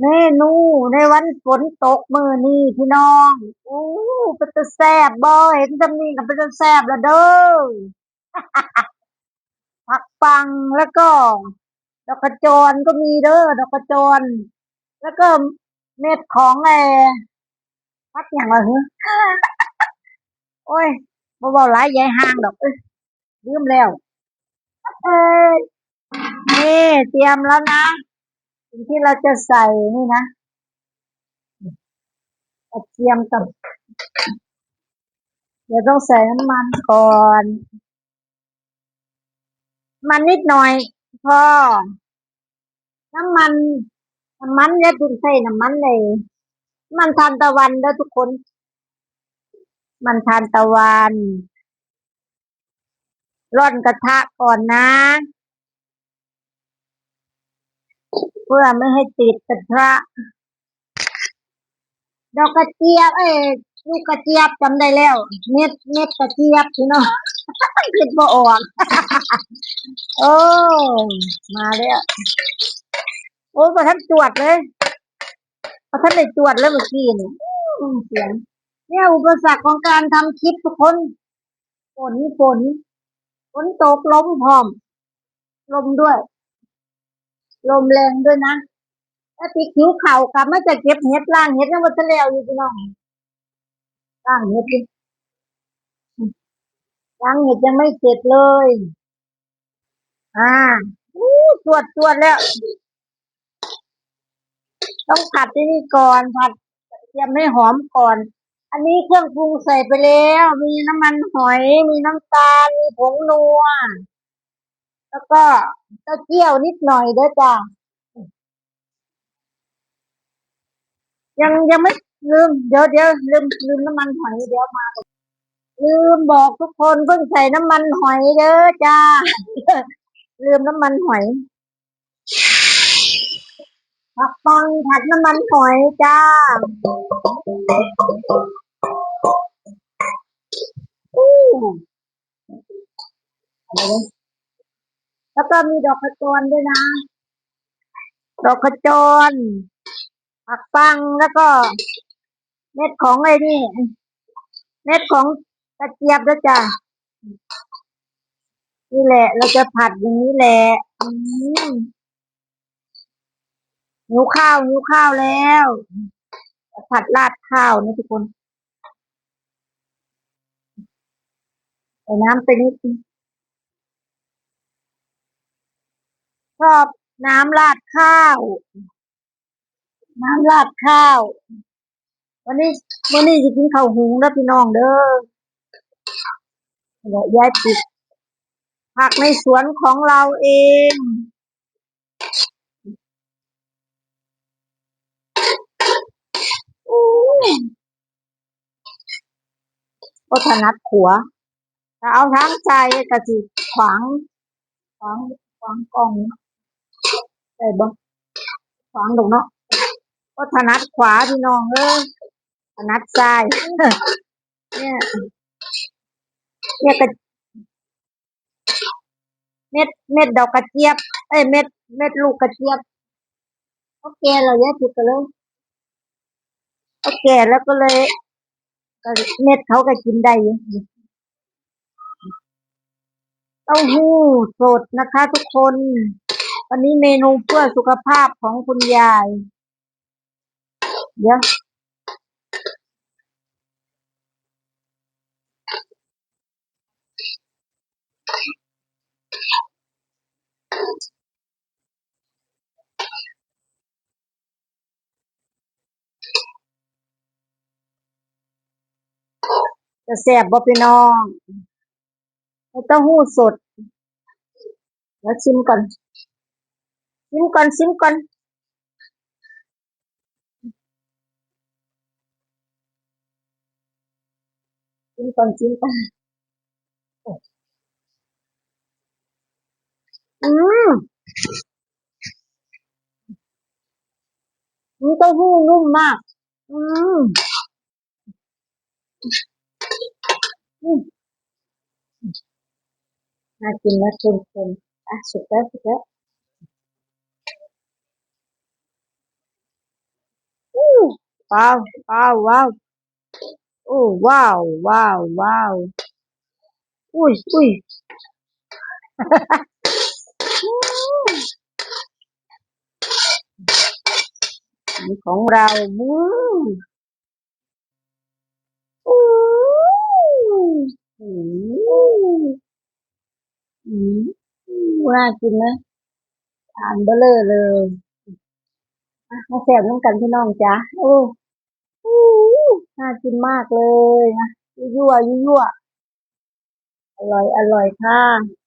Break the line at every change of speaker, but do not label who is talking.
เมนูในวันฝนตกมือนี้พี่น้องอู้เป็นตาแซบบ่เห็นจำนี้ก็เป็นตาแซบแล้วเด้อผักปังแล้วก็ ดอกกระจนก็มีเด้อดอกกระจนแล้วก็เม็ดของไอ้พักอย่างว่าหือโอ้ยบ่เว้าหลายยายห่างดอกเอ้ยลืมแล้วเอ้ยนี่เตรียมแล้วนะ ที่เราจะใส่นี่นะกระเทียมกับเดี๋ยวต้องใส่น้ำมันก่อน มันนิดหน่อยพอน้ำมันน้ำมันเนี่ยคุณใส่น้ำมันเลยมันทานตะวันเด้อทุกคน มันทานตะวัน ร่อนกระทะก่อนนะ เพื่อไม่ให้ติดกระทะดอกกระเจี๊ยบเอ้ยลูกกระเจี๊ยบจำได้แล้ว เม็ดเม็ดกระเจี๊ยบพี่น้องคิดบ่ออกโอ้มาแล้วโอ้ประทันจวดเลยประทันได้จวดแล้วเมื่อกี้นี่เสียงเนี่ยอุปสรรคของการทำคลิปทุกคนฝนฝนฝนตกลมพร้อมลมด้วย ลมแรงด้วยนะแล้วตีคิ้วเข่ากลับมาจะเก็บเห็ดล่างเห็ดยังวัทะแล้วอยู่พี่น้องล่างเห็ดดิล่างเห็ดยังไม่เสร็จเลย อ่าตรวจตรวจแล้ว ต้องผัดที่นี่ก่อนผัดเตรียมให้หอมก่อน อันนี้เครื่องปรุงใส่ไปแล้ว มีน้ำมันหอย มีน้ำตาล มีผงนัว แล้วก็เต้าเจี้ยวนิดหน่อยเด้อจ้ะยังยังไม่ลืมเดี๋ยวเดี๋ยวลืมลืมน้ำมันหอยเดี๋ยวมา ลืมบอกทุกคนเพิ่งใส่น้ำมันหอยเด้อจ้า ลืมน้ำมันหอยผักปังผัดน้ำมันหอยจ้า ก็มีดอกขจรด้วยนะ ดอกขจร ผักปังแล้วก็ เม็ดของไอ้นี่ เม็ดของกระเจี๊ยบด้วจ้ะนี่แหละ เราจะผัดอย่างนี้แหละอืมหิวข้าวหิวข้าวแล้ว ผัดราดข้าวนะทุกคนใส่น้ำไปนิดนึง อบน้ำราดข้าว น้ำราดข้าว วันนี้วันนี้จะกินข้าวหุงแล้วพี่น้องเด้อเดี๋ยวยายปิดผักในสวนของเราเองอู้ก็ถนัดขัวถ้าเอาทั้งใจก็สิขวางขวางขวางกล้อง ใส่บ่ขวางดอกเนาะก็ถนัดขวาพี่น้องเอ้ยถนัดซ้ายเนี่ยเนี่ยกระเม็ดเม็ดดอกกระเจี๊ยบ เอ้ยเม็ดเม็ดลูกกระเจี๊ยบโอเคเราแยกผิดกันเลยโอเคแล้วก็เลยเม็ดเขาก็กินได้เต้าหู้สดนะคะทุกคน วันนี้เมนูเพื่อสุขภาพของคุณยาย เดี๋ยวจะแสบบ่พี่น้องเต้าหู้สด แล้วชิมก่อน ชิมก่อนชิมก่อนชิมก่อนชิมก่อนอืมอืมเต้าหู้นุ่มมากอืมอืมน่ากินนะคุณคุณอะสุดแล้วสุดแล้ว ว้าวว้าวว้าวโอ้ว้าวว้าวว้าวอุ้ยอุ้ยของเราบู้อู้หูอืมน่ากินนะทานเบลเลอร์เลยมาแซ่บน้ำกันพี่น้องจ้ะโอ้ น่ากินมากเลยนะยั่วยั่วอร่อยอร่อยค่ะ